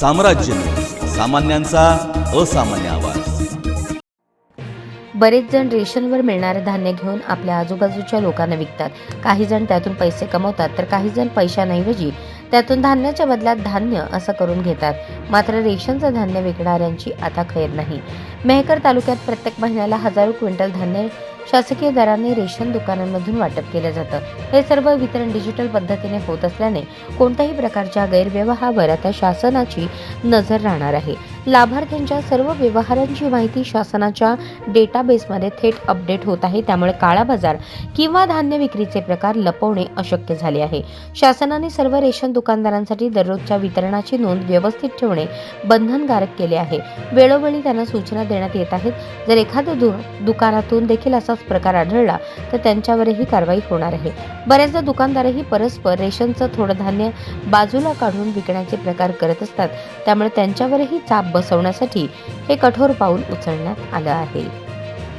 साम्राज्य सामान्यांचा असामान्य आवाज. बरेच जण रेशनवर मिळणारे धान्य घेऊन आपल्या आजूबाजूच्या लोकांना विकतात. काही जण त्यातून पैसे कमवतात तर काही जण पैशांऐवजी त्यातून धान्याच्या बदल्यात धान्य असं करून घेतात. मात्र रेशनचं धान्य विकणाऱ्यांची आता खैर नाही. मेहकर तालुक्यात प्रत्येक महिन्याला हजारो क्विंटल धान्य शासकीय दराने रेशन दुकानांमधून वाटप केलं जातं. हे सर्व वितरण डिजिटल पद्धतीने होत असल्याने कोणत्याही प्रकारच्या गैरव्यवहारावर आता शासनाची नजर राहणार आहे. लाभार्थ्यांच्या सर्व व्यवहारांची माहिती शासनाच्या डेटाबेसमध्ये थेट अपडेट होत आहे. त्यामुळे काळा बाजार किंवा धान्य विक्रीचे प्रकार लपवणे अशक्य झाले आहे. शासनाने सर्व रेशन दुकानदारांसाठी दररोजच्या वितरणाची नोंद व्यवस्थित ठेवणे बंधनकारक केले आहे. वेळोवेळी त्यांना सूचना देण्यात येत आहेत. जर एखाद्या दुकानातून देखील असाच प्रकार आढळला तर त्यांच्यावरही कारवाई होणार आहे. बऱ्याचदा दुकानदारही परस्पर रेशनचं थोडं धान्य बाजूला काढून विकण्याचे प्रकार करत असतात. त्यामुळे त्यांच्यावरही चाप बसवण्यासाठी हे कठोर पाऊल उचलण्यात आलं आहे.